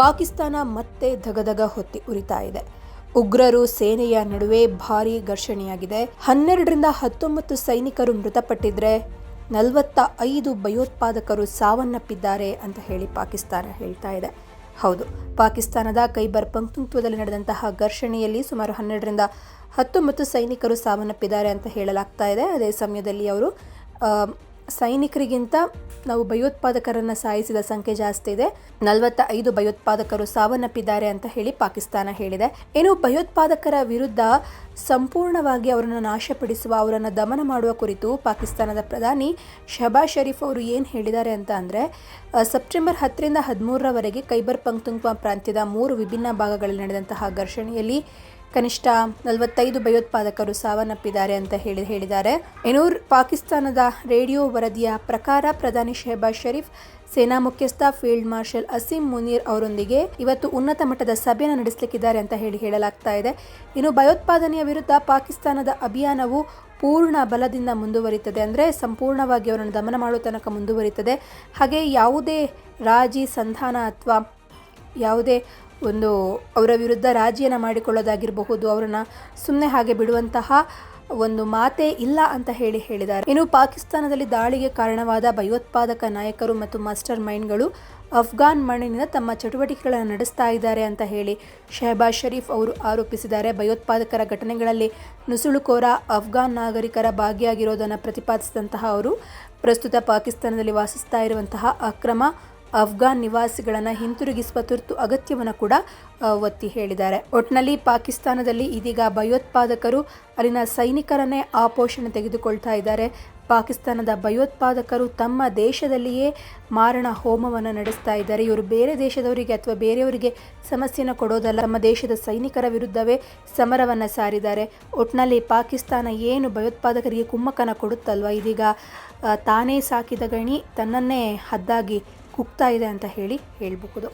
ಪಾಕಿಸ್ತಾನ ಮತ್ತೆ ಧಗಧಗ ಹೊತ್ತಿ ಉರಿತಾ ಇದೆ. ಉಗ್ರರು ಸೇನೆಯ ನಡುವೆ ಭಾರೀ ಘರ್ಷಣೆಯಾಗಿದೆ. ಹನ್ನೆರಡರಿಂದ ಹತ್ತೊಂಬತ್ತು ಸೈನಿಕರು ಮೃತಪಟ್ಟಿದ್ರೆ ನಲವತ್ತ ಐದು ಭಯೋತ್ಪಾದಕರು ಸಾವನ್ನಪ್ಪಿದ್ದಾರೆ ಅಂತ ಹೇಳಿ ಪಾಕಿಸ್ತಾನ ಹೇಳ್ತಾ ಇದೆ. ಹೌದು, ಪಾಕಿಸ್ತಾನದ ಕೈಬರ್ ಪಂಕ್ತುತ್ವದಲ್ಲಿ ನಡೆದಂತಹ ಘರ್ಷಣೆಯಲ್ಲಿ ಸುಮಾರು ಹನ್ನೆರಡರಿಂದ ಹತ್ತೊಂಬತ್ತು ಸೈನಿಕರು ಸಾವನ್ನಪ್ಪಿದ್ದಾರೆ ಅಂತ ಹೇಳಲಾಗ್ತಾ ಇದೆ. ಅದೇ ಸಮಯದಲ್ಲಿ ಅವರು ಸೈನಿಕರಿಗಿಂತ ನಾವು ಭಯೋತ್ಪಾದಕರನ್ನು ಸಾಯಿಸಿದ ಸಂಖ್ಯೆ ಜಾಸ್ತಿ ಇದೆ. ನಲವತ್ತ ಐದು ಭಯೋತ್ಪಾದಕರು ಸಾವನ್ನಪ್ಪಿದ್ದಾರೆ ಅಂತ ಹೇಳಿ ಪಾಕಿಸ್ತಾನ ಹೇಳಿದೆ. ಇನ್ನು ಭಯೋತ್ಪಾದಕರ ವಿರುದ್ಧ ಸಂಪೂರ್ಣವಾಗಿ ಅವರನ್ನು ನಾಶಪಡಿಸುವ, ಅವರನ್ನು ದಮನ ಮಾಡುವ ಕುರಿತು ಪಾಕಿಸ್ತಾನದ ಪ್ರಧಾನಿ ಶಬಾ ಶರೀಫ್ ಅವರು ಏನು ಹೇಳಿದ್ದಾರೆ ಅಂತ ಅಂದರೆ ಸೆಪ್ಟೆಂಬರ್ ಹತ್ತರಿಂದ ಹದಿಮೂರರವರೆಗೆ ಖೈಬರ್ ಪಂಕ್ತುಂಕ್ವಾ ಪ್ರಾಂತ್ಯದ ಮೂರು ವಿಭಿನ್ನ ಭಾಗಗಳಲ್ಲಿ ನಡೆದಂತಹ ಘರ್ಷಣೆಯಲ್ಲಿ ಕನಿಷ್ಠ ನಲವತ್ತೈದು ಭಯೋತ್ಪಾದಕರು ಸಾವನ್ನಪ್ಪಿದ್ದಾರೆ ಅಂತ ಹೇಳಿ ಹೇಳಿದ್ದಾರೆ. ಎನೂರ್ ಪಾಕಿಸ್ತಾನದ ರೇಡಿಯೋ ವರದಿಯ ಪ್ರಕಾರ ಪ್ರಧಾನಿ ಶೆಹಬಾಜ್ ಷರೀಫ್ ಸೇನಾ ಮುಖ್ಯಸ್ಥ ಫೀಲ್ಡ್ ಮಾರ್ಷಲ್ ಅಸೀಂ ಮುನೀರ್ ಅವರೊಂದಿಗೆ ಇವತ್ತು ಉನ್ನತ ಮಟ್ಟದ ಸಭೆಯನ್ನು ನಡೆಸಲಿಕ್ಕಿದ್ದಾರೆ ಅಂತ ಹೇಳಿ ಹೇಳಲಾಗ್ತಾ ಇದೆ. ಇನ್ನು ಭಯೋತ್ಪಾದನೆಯ ವಿರುದ್ಧ ಪಾಕಿಸ್ತಾನದ ಅಭಿಯಾನವು ಪೂರ್ಣ ಬಲದಿಂದ ಮುಂದುವರಿಯುತ್ತದೆ ಅಂದರೆ ಸಂಪೂರ್ಣವಾಗಿ ಅವರನ್ನು ದಮನ ಮಾಡುವ ತನಕ ಮುಂದುವರಿತದೆ. ಹಾಗೆ ಯಾವುದೇ ರಾಜಿ ಸಂಧಾನ ಅಥವಾ ಯಾವುದೇ ಒಂದು ಅವರ ವಿರುದ್ಧ ರಾಜಿಯನ್ನು ಮಾಡಿಕೊಳ್ಳೋದಾಗಿರಬಹುದು, ಅವರನ್ನು ಸುಮ್ಮನೆ ಹಾಗೆ ಬಿಡುವಂತಹ ಒಂದು ಮಾತೇ ಇಲ್ಲ ಅಂತ ಹೇಳಿ ಹೇಳಿದ್ದಾರೆ. ಇನ್ನು ಪಾಕಿಸ್ತಾನದಲ್ಲಿ ದಾಳಿಗೆ ಕಾರಣವಾದ ಭಯೋತ್ಪಾದಕ ನಾಯಕರು ಮತ್ತು ಮಾಸ್ಟರ್ ಮೈಂಡ್ಗಳು ಅಫ್ಘಾನ್ ಮಣ್ಣಿನಿಂದ ತಮ್ಮ ಚಟುವಟಿಕೆಗಳನ್ನು ನಡೆಸ್ತಾ ಇದ್ದಾರೆ ಅಂತ ಹೇಳಿ ಶಹಬಾಜ್ ಶರೀಫ್ ಅವರು ಆರೋಪಿಸಿದ್ದಾರೆ. ಭಯೋತ್ಪಾದಕರ ಘಟನೆಗಳಲ್ಲಿ ನುಸುಳುಕೋರ ಅಫ್ಘಾನ್ ನಾಗರಿಕರ ಭಾಗಿಯಾಗಿರೋದನ್ನು ಪ್ರತಿಪಾದಿಸಿದಂತಹ ಅವರು ಪ್ರಸ್ತುತ ಪಾಕಿಸ್ತಾನದಲ್ಲಿ ವಾಸಿಸ್ತಾ ಇರುವಂತಹ ಅಕ್ರಮ ಅಫ್ಘಾನ್ ನಿವಾಸಿಗಳನ್ನು ಹಿಂತಿರುಗಿಸುವ ತುರ್ತು ಅಗತ್ಯವನ್ನು ಕೂಡ ಒತ್ತಿ ಹೇಳಿದ್ದಾರೆ. ಒಟ್ನಲ್ಲಿ ಪಾಕಿಸ್ತಾನದಲ್ಲಿ ಇದೀಗ ಭಯೋತ್ಪಾದಕರು ಅಲ್ಲಿನ ಸೈನಿಕರನ್ನೇ ಆಪೋಷಣೆ ತೆಗೆದುಕೊಳ್ತಾ ಇದ್ದಾರೆ. ಪಾಕಿಸ್ತಾನದ ಭಯೋತ್ಪಾದಕರು ತಮ್ಮ ದೇಶದಲ್ಲಿಯೇ ಮಾರಣ ಹೋಮವನ್ನು ನಡೆಸ್ತಾ ಇದ್ದಾರೆ. ಇವರು ಬೇರೆ ದೇಶದವರಿಗೆ ಅಥವಾ ಬೇರೆಯವರಿಗೆ ಸಮಸ್ಯೆನ ಕೊಡೋದಲ್ಲ ನಮ್ಮ ದೇಶದ ಸೈನಿಕರ ವಿರುದ್ಧವೇ ಸಮರವನ್ನು ಸಾರಿದ್ದಾರೆ. ಒಟ್ಟಿನಲ್ಲಿ ಪಾಕಿಸ್ತಾನ ಏನು ಭಯೋತ್ಪಾದಕರಿಗೆ ಕುಮ್ಮಕ್ಕನ ಕೊಡುತ್ತಲ್ವ? ಇದೀಗ ತಾನೇ ಸಾಕಿದ ಗಣಿ ತನ್ನನ್ನೇ ಹದ್ದಾಗಿ ಕುಗ್ತಾ ಇದೆ ಅಂತ ಹೇಳಿ ಹೇಳಬಹುದು.